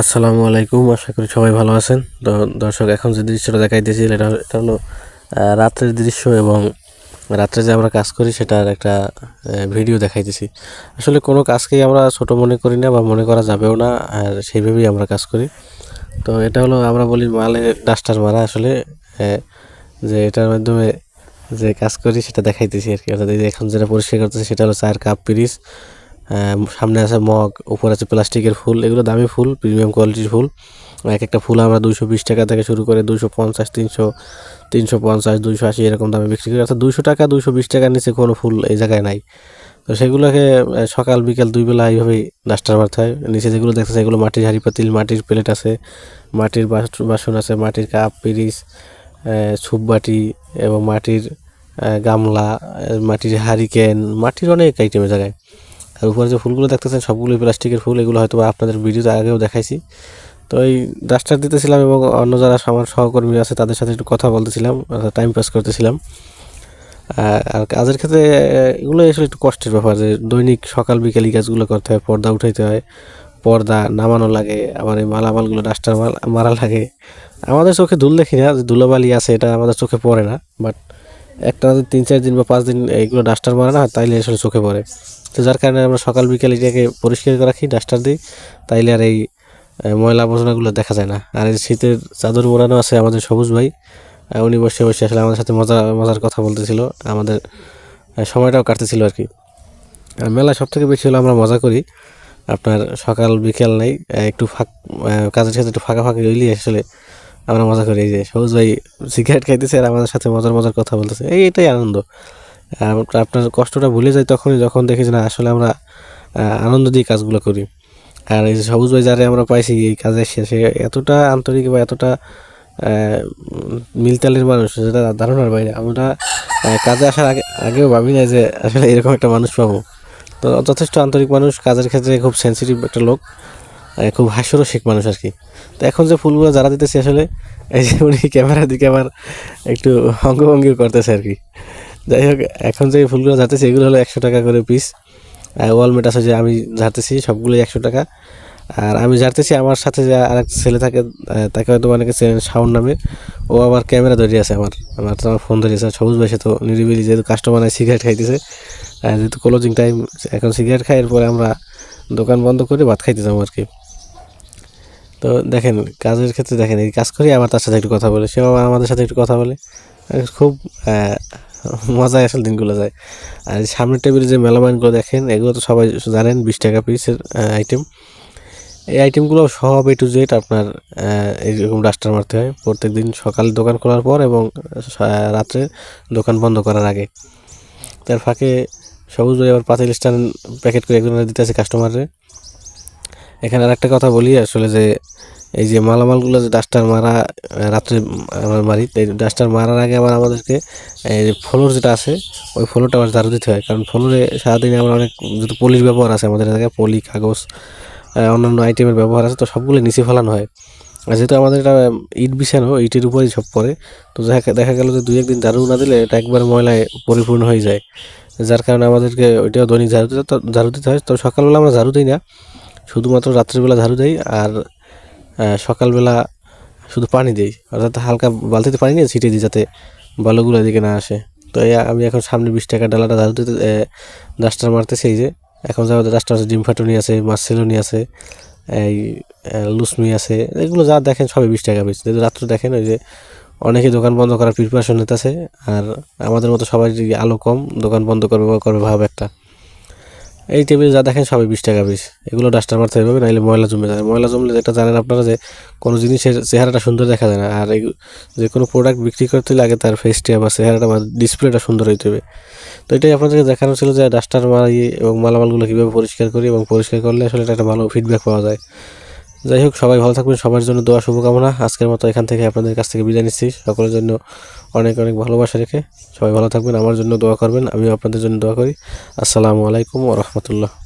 আসসালামু আলাইকুম, আশা করি সবাই ভালো আছেন। তো দর্শক, এখন যে দৃশ্যটা দেখাইতেছি এটা এটা হলো রাত্রের দৃশ্য এবং রাত্রে যে আমরা কাজ করি, সেটার একটা ভিডিও দেখাইতেছি। আসলে কোনো কাজকেই আমরা ছোট মনে করি না বা মনে করা যাবেও না, আর সেইভাবেই আমরা কাজ করি। তো এটা হলো, আমরা বলি মালে ডাস্টার মারা আসলে যে এটার মাধ্যমে যে কাজ করি, সেটা দেখাইতেছি আর কি। অর্থাৎ এখন যেটা পরিষ্কার করতেছি, সেটা হলো চার কাপ পিরিস সামনে আছে মগ, উপর আছে প্লাস্টিকের ফুল, এগুলো দামি ফুল প্রিমিয়াম কোয়ালিটির ফুল। এক একটা ফুল আমরা দুশো বিশ টাকা থেকে শুরু করে দুশো পঞ্চাশ, তিনশো তিনশো পঞ্চাশ দুশো আশি এরকম দামে বিক্রি করি। অর্থাৎ দুশো টাকা দুশো বিশ টাকার নিচে কোনো ফুল এই জায়গায় নাই। তো সেগুলোকে সকাল, বিকেল দুই বেলা এইভাবেই ডাস্টার মারতে হয়। নিচে যেগুলো দেখতেছে এগুলো মাটির হাঁড়ি পাতিল, মাটির প্লেট আছে, মাটির বাস- বাসন আছে, মাটির কাপ পিরিস ছুপ বাটি এবং মাটির গামলা, মাটির হারিকেন, মাটির অনেক আইটেমের জায়গায়। আর উপরে যে ফুলগুলো দেখতেছেন, সবগুলোই প্লাস্টিকের ফুল, এগুলো হয়তো আপনাদের ভিডিওতে আগেও দেখাইছি। তো এই ডাস্টার দিতেছিলাম এবং অন্য যারা আমার সহকর্মী আছে, তাদের সাথে একটু কথা বলতেছিলাম টাইম পাস করতেছিলাম। আর- কাজের ক্ষেত্রে এগুলো আসলে একটু কষ্টের ব্যাপার যে দৈনিক সকাল বিকেল কাজগুলো করতে হয়, পর্দা উঠাইতে হয়, পর্দা নামানো লাগে, আবার এই মালামালগুলো ডাস্টার মারা লাগে। আমাদের চোখে ধুল দেখি না, যে ধুলোবালি আছে, এটা আমাদের চোখে পড়ে না বাট একটা তিন, চার দিন বা পাঁচ দিন এইগুলো ডাস্টার মারা না, তাইলে আসলে চোখে পড়ে। তো যার কারণে আমরা সকাল বিকেল এটাকে পরিষ্কার করে রাখি, ডাস্টার দিই, তাইলে আর এই ময়লা আবর্জনাগুলো দেখা যায় না। আর এই শীতের চাদর মোড়ানো আছে আমাদের সবুজ ভাই উনি বসে বসে আসলে আমাদের সাথে মজা, মজার কথা বলতেছিল, আমাদের সময়টাও কাটতেছিল আর কি। আর মেলা সব থেকে বেশি হলো আমরা মজা করি, আপনার সকাল বিকেল নাই একটু ফাঁক কাজের সাথে একটু ফাঁকা ফাঁকি রইলি আসলে আমরা মজা করি, এই যে সবুজ ভাই সিগারেট খাইতেছে আর আমাদের সাথে মজার মজার কথা বলতেছে। এই এটাই আনন্দ। আপনার কষ্টটা ভুলে যায় তখনই যখন দেখি যে না, আসলে আমরা আনন্দ দিয়ে কাজগুলো করি। আর এই যে সবুজ ভাই যারে আমরা পাইছি এই কাজের শেষে এতটা আন্তরিক বা এতটা মিলতালের মানুষ যেটা ধারণার বাইরে। আমরা কাজে আসার আগে, আগেও ভাবি না যে আসলে এরকম একটা মানুষ পাবো। তো যথেষ্ট আন্তরিক মানুষ, কাজের ক্ষেত্রে খুব সেন্সিটিভ একটা লোক। খুব হাস্যরসিক মানুষ আর কি। তো এখন যে ফুলগুলো যারা দিতেছে আসলে, এই যে উনি ক্যামেরার দিকে আবার একটু অঙ্গভঙ্গিও করতেছে আর কি। যাই হোক, এখন যে ফুলগুলো যাতেছে, এগুলো হলো একশো টাকা করে পিস ওয়ালমেট আছে যে আমি ঝাড়তেছি সবগুলোই একশো টাকা। আর আমি ঝাড়তেছি আমার সাথে যে আরেক ছেলে থাকে তাকে হয়তো অনেকে শাওন নামে। ও আবার ক্যামেরা ধরিয়ে আছে আমার। আমার তো আমার ফোন ধরিয়েছে আর সবুজ ভাই তো নিরিবিলি যেহেতু কাস্টমার সিগারেট খাইতেছে। যেহেতু ক্লোজিং টাইম এখন সিগারেট খাই এরপরে আমরা দোকান বন্ধ করে ভাত খাইতে যাব আর কি। তো দেখেন, কাজের ক্ষেত্রে দেখেন, এই কাজ করি আবার তার সাথে একটু কথা বলে, সেও আবার আমাদের সাথে একটু কথা বলে। খুব মজায় আসলে দিনগুলো যায়। আর সামনের টেবিলে যে মেলামাইনগুলো দেখেন, এগুলো তো সবাই জানেন, বিশ টাকা পিসের আইটেম এই আইটেমগুলো সব এ টু জেড আপনার এইরকম ডাস্টার মারতে হয়। প্রত্যেক দিন সকালে দোকান খোলার পর এবং রাত্রে দোকান বন্ধ করার আগে। তার ফাঁকে সবুজ আবার পাতিল স্ট্যান্ড প্যাকেট করে একজনের দিতে আছে কাস্টমারে এখানে আর একটা কথা বলি আসলে যে এই যে মালামালগুলো যে ডাস্টার মারা রাত্রে আমরা মারি এই ডাস্টার মারার আগে আবার আমাদেরকে, এই যে ফ্লোর যেটা আছে, ওই ফ্লোরটা আবার ঝাড়ু দিতে হয়। কারণ ফ্লোরে সারাদিনে আমরা অনেক যেহেতু পলির ব্যবহার আছে আমাদের জায়গায় পলি, কাগজ অন্যান্য আইটেমের ব্যবহার আছে, তো সবগুলো নিচে ফেলানো হয়। আর যেহেতু আমাদের এটা ইট বিছানো, ইটের উপরেই সব পড়ে, তো দেখা দেখা গেল যে দুই একদিন ঝাড়ু না দিলে এটা একবার ময়লায় পরিপূর্ণ হয়ে যায়। যার কারণে আমাদেরকে ওইটাও দৈনিক ঝাড়ু দিতে ঝাড়ু দিতে হয়, তো সকালবেলা আমরা ঝাড়ু দিই না। শুধুমাত্র রাত্রিবেলা ঝাড়ু দেই, আর সকালবেলা শুধু পানি দিই। অর্থাৎ হালকা বালতিতে পানি নিয়ে ছিটিয়ে দিই যাতে বালুগুলো এদিকে না আসে। তো এই আমি এখন সামনে বিশ টাকার ডালাটা ঝাড়ু দিতে ডাস্টার মারতেছি এই যে। এখন যা ডাস্টার আছে ডিম ফাটুনি আছে মার্সেলনি আছে, এই লুসমি আছে। এগুলো যা দেখেন সবই বিশ টাকা পিস। যদি রাত্রে দেখেন ওই যে অনেকে দোকান বন্ধ করার প্রিপারেশন নিতেছে, আর আমাদের মতো সবাই আলো কম, দোকান বন্ধ করবে করবে ভাব একটা। এই টেবিল যা দেখেন সবই বিশ টাকা পিস এগুলো ডাস্টার মারতে হবে, নাহলে ময়লা জমে যায়। ময়লা জমলে যেটা জানেন আপনারা যে, কোনো জিনিসের চেহারাটা সুন্দর দেখা যায় না। আর এই যে কোনো প্রোডাক্ট বিক্রি করতে লাগে তার ফেসটা বা চেহারাটা বা ডিসপ্লেটা সুন্দর হইতে হবে। তো এটাই আপনাদেরকে দেখানো ছিল যে ডাস্টার মারি এবং মালামালগুলো কীভাবে পরিষ্কার করি এবং পরিষ্কার করলে আসলে এটা একটা ভালো ফিডব্যাক পাওয়া যায়। যাই হোক সবাই ভালো থাকবেন, সবার জন্য দোয়া, শুভকামনা। আজকের মতো এখান থেকে আপনাদের কাছ থেকে বিদায় নিচ্ছি। সকলের জন্য অনেক অনেক ভালোবাসা রেখে সবাই ভালো থাকবেন, আমার জন্য দোয়া করবেন, আমিও আপনাদের জন্য দোয়া করি। আসসালামু আলাইকুম রহমতুল্লাহ।